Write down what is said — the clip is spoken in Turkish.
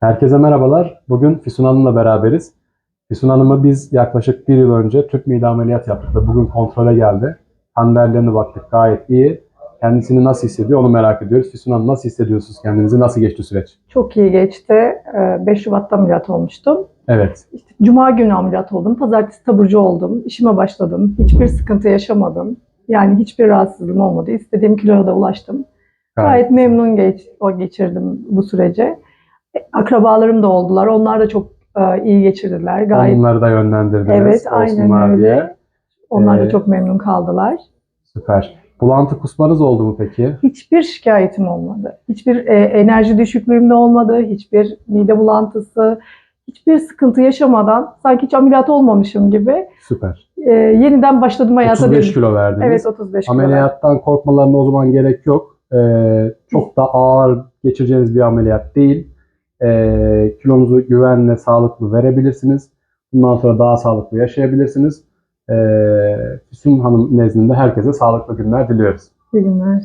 Herkese merhabalar. Bugün Füsun Hanım'la beraberiz. Füsun Hanım'ı biz yaklaşık bir yıl önce tüp mide ameliyat yaptık ve bugün kontrole geldi. Kan değerlerine baktık gayet iyi. Kendisini nasıl hissediyor onu merak ediyoruz. Füsun Hanım nasıl hissediyorsunuz kendinizi? Nasıl geçti süreç? Çok iyi geçti. Ee, 5 Şubat'ta ameliyat olmuştum. Evet. İşte Cuma günü ameliyat oldum. Pazartesi taburcu oldum. İşime başladım. Hiçbir sıkıntı yaşamadım. Yani hiçbir rahatsızlığım olmadı. İstediğim kiloya da ulaştım. Gayet memnun geç, o geçirdim bu sürece. E, Akrabalarım da oldular. Onlar da çok e, iyi geçirdiler. Gayet Onları da yönlendirdiniz. Evet, aynen öyle. diye. onlar da Ee, çok memnun kaldılar. Süper. Bulantı kusmanız oldu mu peki? Hiçbir şikayetim olmadı. Hiçbir e, enerji düşüklüğüm de olmadı. Hiçbir mide bulantısı, hiçbir sıkıntı yaşamadan sanki hiç ameliyat olmamışım gibi Süper. e, yeniden başladım hayata. 35 dedim. kilo verdiniz. Evet 35 kilo. Ameliyattan korkmalarına o zaman gerek yok. Ee, çok da ağır geçireceğiniz bir ameliyat değil. Ee, kilonuzu güvenle, sağlıklı verebilirsiniz. Bundan sonra daha sağlıklı yaşayabilirsiniz. Ee, Füsun Hanım nezdinde herkese sağlıklı günler diliyoruz. İyi günler.